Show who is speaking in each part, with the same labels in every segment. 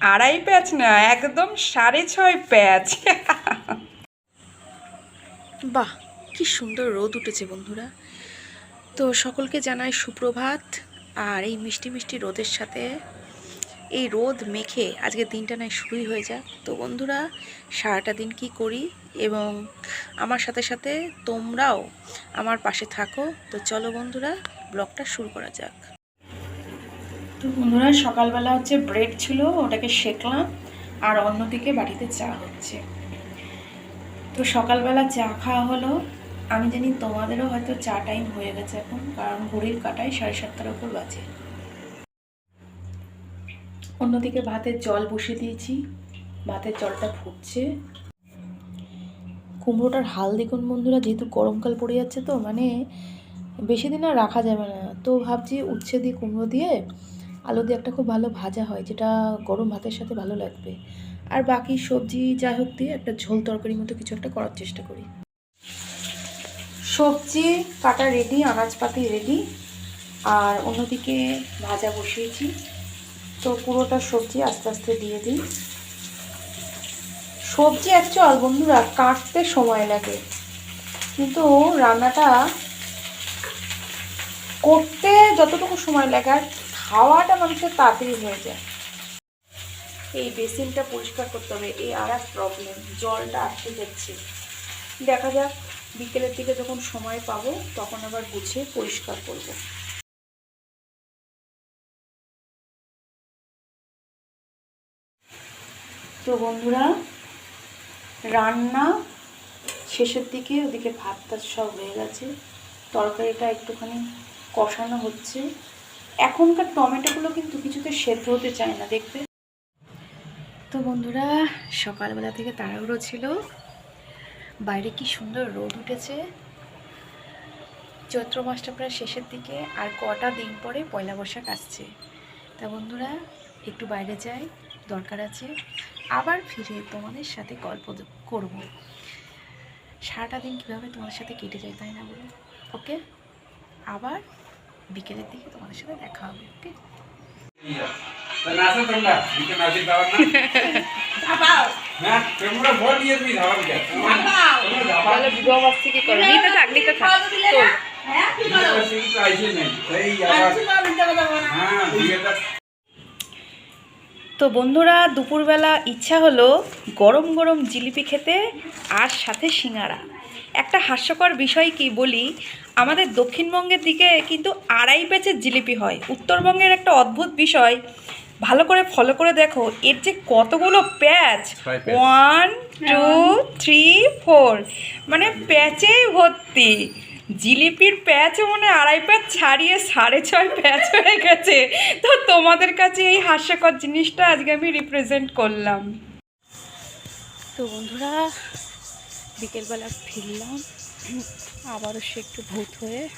Speaker 1: আড়াই প্যাচ না, একদম সাড়ে ছয় প্যাচ। বাহ, কি সুন্দর রোদ উঠেছে বন্ধুরা। তো সকলকে জানাই সুপ্রভাত, আর এই মিষ্টি মিষ্টি রোদের সাথে এই রোদ মেখে আজকে দিনটা নয় শুরুই হয়ে যাক। তো বন্ধুরা, সারাটা দিন কি করি এবং আমার সাথে সাথে তোমরাও আমার পাশে থাকো। তো চলো বন্ধুরা, ব্লগটা শুরু করা যাক। তো বন্ধুরা, সকালবেলা হচ্ছে ব্রেড ছিল, ওটাকে সেকলাম, আর অন্যদিকে বাড়িতে চা হচ্ছে। তো সকালবেলা চা খাওয়া হলো। আমি জানি তোমাদেরও হয়তো চা টাইম হয়ে গেছে এখন, কারণ ঘড়ির কাটায় সাড়ে সাতটার উপর বাজে। অন্যদিকে ভাতের জল বসিয়ে দিয়েছি, ভাতের জলটা ফুটছে। কুমড়োটার হাল দেখুন বন্ধুরা, যেহেতু গরমকাল পড়ে যাচ্ছে তো মানে বেশি দিন আর রাখা যাবে না। তো ভাবছি উচ্ছে দিয়ে কুমড়ো দিয়ে আলু দিয়ে একটা খুব ভালো ভাজা হয়, যেটা গরম ভাতের সাথে ভালো লাগবে। আর বাকি সবজি যাই হোক দিয়ে একটা ঝোল তরকারির মতো কিছু একটা করার চেষ্টা করি। সবজি কাটা রেডি আনাজপাতি রেডি আর অন্যদিকে ভাজা বসিয়েছি। তো পুরোটা সবজি আস্তে আস্তে দিয়ে দিই। সবজি অ্যাকচুয়াল বন্ধুরা, কাটতে সময় লাগে। কিন্তু রান্নাটা করতে যতটুকু সময় লাগে আর খাওয়াটা মানুষের তাড়াতাড়ি হয়ে যায়। এই বেসিনটা পরিষ্কার করতে হবে, এই আর প্রবলেম জলটা আটকে যাচ্ছে। দেখা যাক, বিকেলের দিকে যখন সময় পাবো, তখন আবার গুছিয়ে পরিষ্কার করব। তো বন্ধুরা, রান্না শেষের দিকে, ওদিকে ভাত টাত সব হয়ে গেছে। তরকারিটা একটুখানি কষানো হচ্ছে। এখনকার টমেটোগুলো কিন্তু কিছুতে সেদ্ধ হতে চায় না, দেখবে? তো বন্ধুরা, সকালবেলা থেকে তাড়াহুড়ো ছিল। বাইরে কি সুন্দর রোদ উঠেছে। চৈত্র মাসটা প্রায় শেষের দিকে, আর কটা দিন পরে পয়লা বৈশাখ আসছে। তা বন্ধুরা, একটু বাইরে যাই, দরকার আছে। আবার ফিরে তোমাদের সাথে গল্প করব। সারাটা দিন কীভাবে তোমার সাথে কেটে যায় তাই না বলো? ওকে? আবার বিকেলের দিকে তোমাদের সাথে দেখা হবে ওকে তো বন্ধুরা দুপুরবেলা ইচ্ছা হলো গরম গরম জিলিপি খেতে আর সাথে সিঙাড়া একটা হাস্যকর বিষয় কি বলি? আমাদের দক্ষিণবঙ্গের দিকে কিন্তু আড়াই প্যাচের জিলিপি হয়। উত্তরবঙ্গের একটা অদ্ভুত বিষয় ভালো করে ফলো করে দেখো এর যে কতগুলো patch? One two three four মানে প্যাচেই ভর্তি। জিলিপির প্যাচও মানে আড়াই প্যাচ ছাড়িয়ে সাড়ে ছয় প্যাচ হয়ে গেছে। তো তোমাদের কাছে এই হাস্যকর জিনিসটা আজকে আমি রিপ্রেজেন্ট করলাম। তো বন্ধুরা বিকেলবেলা ফিরলাম, আবারও সে একটু ভূত হয়ে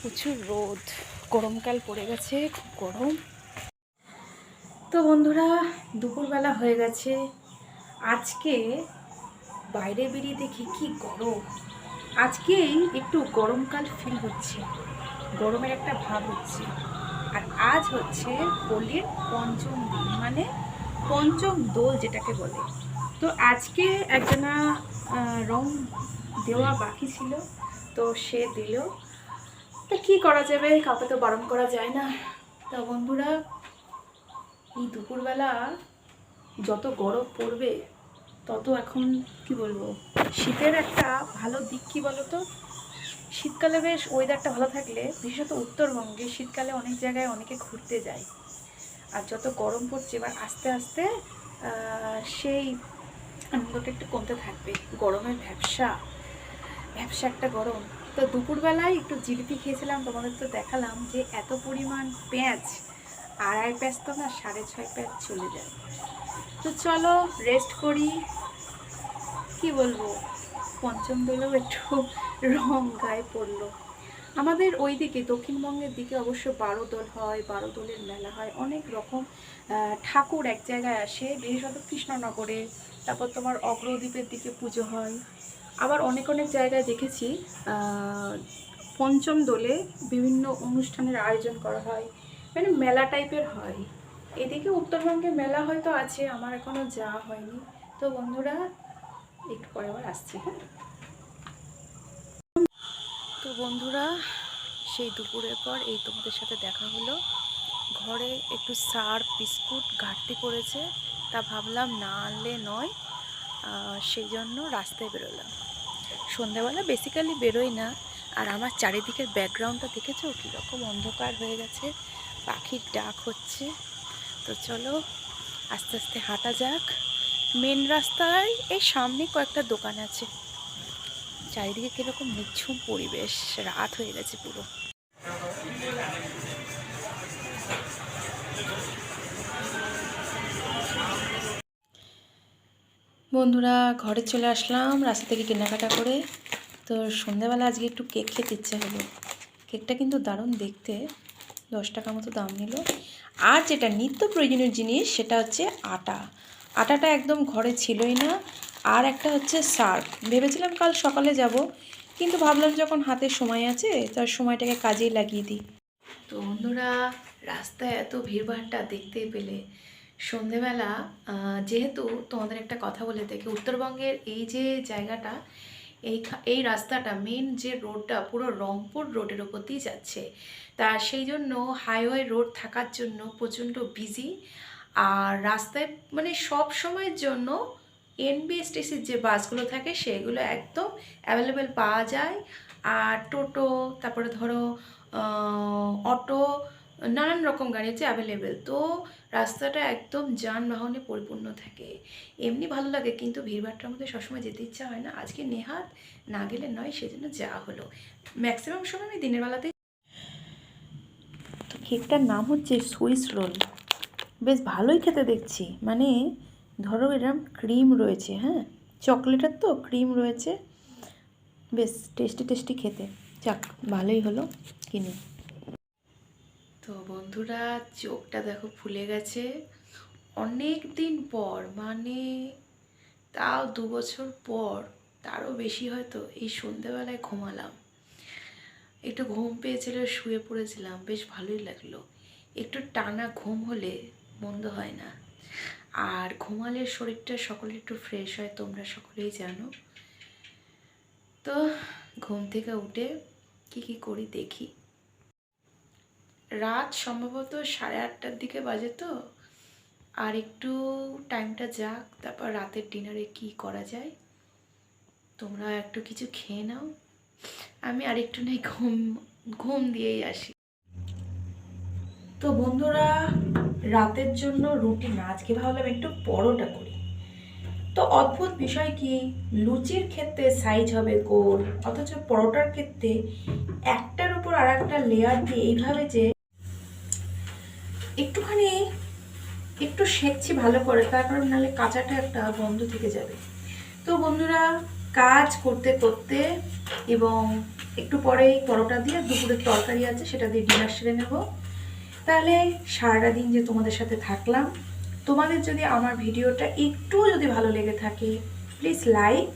Speaker 1: প্রচুর রোদ, গরমকাল পড়ে গেছে, খুব গরম। তো বন্ধুরা, দুপুরবেলা হয়ে গেছে। আজকে বাইরে বেরিয়ে দেখি কি গরম। আজকেই একটু গরমকাল ফিল হচ্ছে, গরমের একটা ভাব হচ্ছে। আর আজ হচ্ছে হোলির পঞ্চম দিন মানে পঞ্চম দোল যেটাকে বলে। তো আজকে একজনা রং দেওয়া বাকি ছিল, তো সে দিল। তা কী করা যাবে? কাউকে তো বারণ করা যায় না। তা বন্ধুরা, এই দুপুরবেলা যত গরম পড়বে, তত এখন কি বলব, শীতের একটা ভালো দিক কি বলো তো শীতকালে বেশ ওয়েদারটা ভালো থাকলে, বিশেষত উত্তরবঙ্গে শীতকালে অনেক জায়গায় অনেকে ঘুরতে যায়। আর যত গরম পড়ছে, এবার আস্তে আস্তে সেই আনন্দটা একটু কমতে থাকবে। গরমের ব্যবসা ব্যবসা একটা গরম। তো দুপুরবেলায় একটু জিলিপি খেয়েছিলাম, তোমাদের তো দেখালাম যে এত পরিমাণ পেঁয়াজ, আড়াই প্যাঁচ তো না, সাড়ে ছয় প্যাঁচ চলে যায়। তো চলো রেস্ট করি। কি বলব? পঞ্চম দোলেও একটু রং গায়ে পড়ল। আমাদের ওই দিকে দক্ষিণবঙ্গের দিকে অবশ্য বারো দোল হয় বারো দোলের মেলা হয়। অনেক রকম ঠাকুর এক জায়গায় আসে, বিশেষত কৃষ্ণনগরে। তারপর তোমার অগ্রদ্বীপের দিকে পুজো হয়। আবার অনেক অনেক জায়গায় দেখেছি পঞ্চম দোলে বিভিন্ন অনুষ্ঠানের আয়োজন করা হয়। মানে মেলা টাইপের হয়। এদিকে উত্তরবঙ্গে মেলা হয়তো আছে, আমার এখনও যাওয়া হয়নি। তো বন্ধুরা, একটু পরে আবার আসছি হ্যাঁ? তো বন্ধুরা, সেই দুপুরের পর এই তোমাদের সাথে দেখা হলো। ঘরে একটু সার, বিস্কুট, ঘাটতি পড়েছে, তা ভাবলাম না আনলে নয় সেই জন্য রাস্তায় বেরোলাম। সন্ধ্যাবেলা বেসিক্যালি বেরোই না, আর আমার চারিদিকের ব্যাকগ্রাউন্ডটা দেখেছ? কীরকম অন্ধকার হয়ে গেছে, পাখির ডাক হচ্ছে। তো চলো, আস্তে আস্তে হাঁটা যাক। মেন রাস্তায় এই সামনে কয়েকটা দোকান আছে। চারিদিকে কীরকম নিঝুম পরিবেশ, রাত হয়ে গেছে পুরো। বন্ধুরা, ঘরে চলে আসলাম রাস্তা থেকে কেনাকাটা করে। তো সন্ধ্যাবেলা আজকে একটু কেক খেতে ইচ্ছে হলো। কেকটা কিন্তু দারুণ দেখতে, দশ টাকা মতো দাম নিল। আর যেটা নিত্য প্রয়োজনীয় জিনিস সেটা হচ্ছে আটা। আটাটা একদম ঘরে ছিলই না। আর একটা হচ্ছে সার্ফ। ভেবেছিলাম কাল সকালে যাব, কিন্তু ভাবলাম যখন হাতে সময় আছে, তার সময়টাকে কাজেই লাগিয়ে দিই। তো বন্ধুরা, রাস্তায় এত ভিড়ভাড়টা দেখতে পেলে সন্ধেবেলা যেহেতু তোমাদের একটা কথা বলে দেখি, উত্তরবঙ্গের এই যে জায়গাটা, এই এই রাস্তাটা মেন যে রোডটা পুরো রংপুর রোডের ওপর দিয়ে যাচ্ছে। তা সেই জন্য হাইওয়ে রোড থাকার জন্য প্রচণ্ড বিজি আর রাস্তায় মানে সব সময়ের জন্য এনবিএসটিসির যে বাসগুলো থাকে সেগুলো একদম অ্যাভেলেবেল পাওয়া যায়। আর টোটো, তারপরে ধরো অটো, নানান রকম গাড়ি হচ্ছে অ্যাভেলেবেল তো রাস্তাটা একদম যানবাহনে পরিপূর্ণ থাকে। এমনি ভালো লাগে, কিন্তু ভিড়ভাড়টার মধ্যে সবসময় যেতে ইচ্ছা হয় না। আজকে নেহাত না গেলে নয়, সেজন্য যাওয়া হলো। ম্যাক্সিমাম সময় আমি দিনের বেলাতেই তো কেকটার নাম হচ্ছে সুইস রোল। বেশ ভালোই খেতে দেখছি। মানে ধরো এরম ক্রিম রয়েছে হ্যাঁ? চকলেটের তো ক্রিম রয়েছে। বেশ টেস্টি টেস্টি খেতে। যাক, ভালোই হলো কিনে। তো বন্ধুরা, চোখটা দেখো ফুলে গেছে। অনেক দিন পর মানে তাও দু বছর পর, তারও বেশি হয়তো এই সন্ধেবেলায় ঘুমালাম। একটু ঘুম পেয়েছিল, শুয়ে পড়েছিলাম, বেশ ভালোই লাগল। একটু টানা ঘুম হলে মন্দ হয় না। আর ঘুমালে শরীরটা সকলে একটু ফ্রেশ হয়, তোমরা সকলেই জানো। তো ঘুম থেকে উঠে কি কি করি দেখি। রাত সম্ভবত সাড়ে আটটার দিকে বাজে তো, আর একটু টাইমটা যাক, তারপর রাতের ডিনারে কি করা যায়। তোমরা একটু কিছু খেয়ে নাও। আমি আর একটু নেই, ঘুম ঘুম দিয়েই আসি। তো বন্ধুরা রাতের জন্য রুটি না, আজকে ভাবলাম একটু পরোটা করি। তো অদ্ভুত বিষয় কি, লুচির ক্ষেত্রে সাইজ হবে গোল, অথচ পরোটার ক্ষেত্রে একটার উপর আর একটা লেয়ার দিয়ে এইভাবে যে একটুখানি একটু সেকছি ভালো করে, তার কারণ নাহলে কাঁচাটা একটা বন্ধ থেকে যাবে। তো বন্ধুরা, কাজ করতে করতে এবং একটু পরেই পরোটা দিয়ে দুপুরের তরকারি আছে, সেটা দিয়ে ডিনার সেরে নেব। তাহলে সারাটা দিন যে তোমাদের সাথে থাকলাম, তোমাদের যদি আমার ভিডিওটা একটু যদি ভালো লেগে থাকে প্লিজ লাইক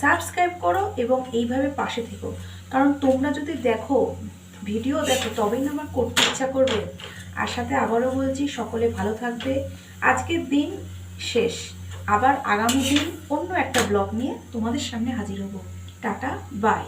Speaker 1: সাবস্ক্রাইব করো এবং এইভাবে পাশে থেকো। কারণ তোমরা যদি দেখো, ভিডিও দেখো, তবেই না আমার করতে ইচ্ছা করবে। আর সাথে আবারও বলছি, সকলে ভালো থাকবে। আজকের দিন শেষ। আবার আগামী দিন অন্য একটা ব্লগ নিয়ে তোমাদের সামনে হাজির হব। Tata bye